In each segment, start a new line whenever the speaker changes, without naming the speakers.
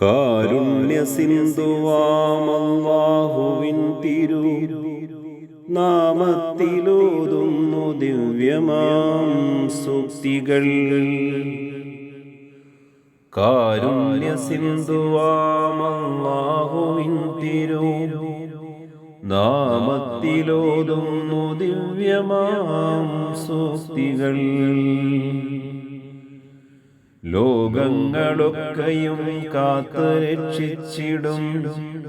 കാരുണ്യ സിന്ധുവാമല്ലാഹുവിൻ തിരു നാമത്തിലോതുന്നു ദിവ്യമാം സൂക്തികൾ. കാരുണ്യ സിന്ധുവാമല്ലാഹുവിൻ തിരു നാമത്തിലോതുന്നു ദിവ്യമാം സൂക്തികൾ. ലോകങ്ങളൊക്കെയും കാത്തു രക്ഷിച്ചിടും.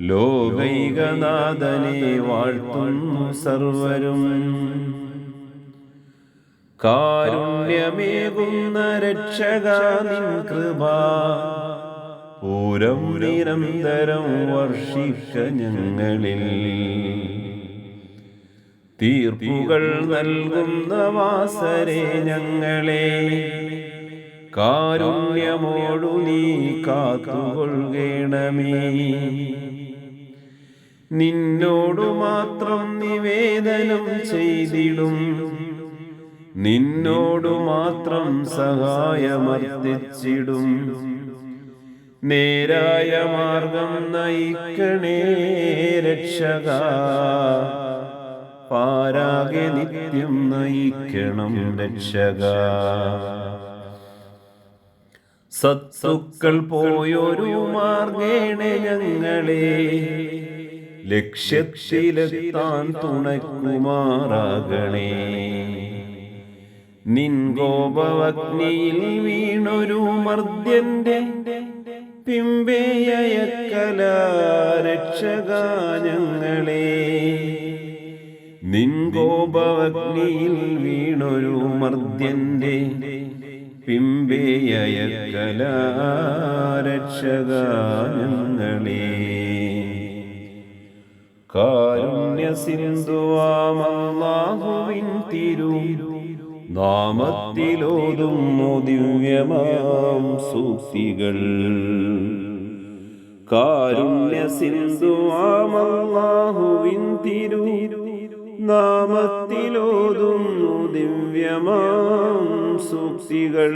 ലോകൈകനാഥനെ വാഴ്ത്തുന്നു സർവരും. കാരുണ്യമേകുന്ന രക്ഷകാനിൻ കൃപ. പൂരം നിരന്തരം വർഷിക്ക ഞങ്ങളിൽ. തീർപ്പുകൾ നൽകുന്ന വാസരെ ഞങ്ങളെ. കാരുണ്യമോടു നീ കാത്തുകൊള്ളണമേ നിന്നോടു മാത്രം നിവേദനം ചെയ്തിടും. നിന്നോടു മാത്രം സഹായമർദ്ദിച്ചിടും. നേരായ മാർഗം നയിക്കണേ രക്ഷക. പാരാകെ നിത്യം നയിക്കണം രക്ഷക. സത്തുക്കൾ പോയൊരു മാർഗേണ ഞങ്ങളെ. ലക്ഷ്യത്തിലെത്താൻ തുണക്കുമാറാകണേ നിൻ കോപവഗ്നിയിൽ വീണൊരു മർദ്യന്റെ പിമ്പേയക്കല രക്ഷക ഞങ്ങളെ. നിൻ കോപവഗ്നിയിൽ വീണൊരു മർദ്യന്റെ പിമ്പേയക്കല രക്ഷക ഞങ്ങളെ കാരുണ്യ സിന്ധുവാമല്ലാഹുവിൻ തിരു നാമത്തിലോതുന്നു ദിവ്യമാം സൂക്തികൾ കാരുണ്യ സിന്ധുവാമല്ലാഹുവിൻ തിരു നാമത്തിലോതുന്നു ദിവ്യമാം സൂക്തികൾ